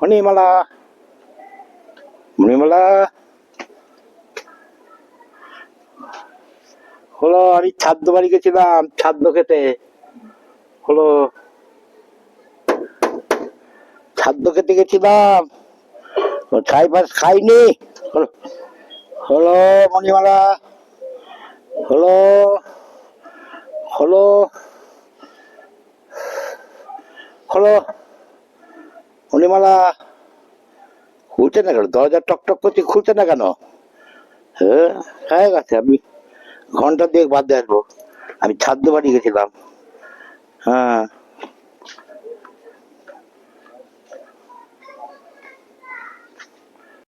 মণিমালা মণিমালা। হলো আমি ছাদ্য বাড়ি গেছিলাম ছাদ্য খেতে। হলো ছাদ্য খেতে গেছিলাম। ছাই ফাস খাইনি। হলো মণিমালা, হলো হলো হলো মণিমালা, খুলছে না কেন? দরজা টক টক করছে, খুলছে না কেন? হ্যাঁ হয়ে গেছে। আমি ঘণ্টা দিয়ে বাদ আসব। আমি ছাদ্য বাড়ি গেছিলাম। হ্যাঁ।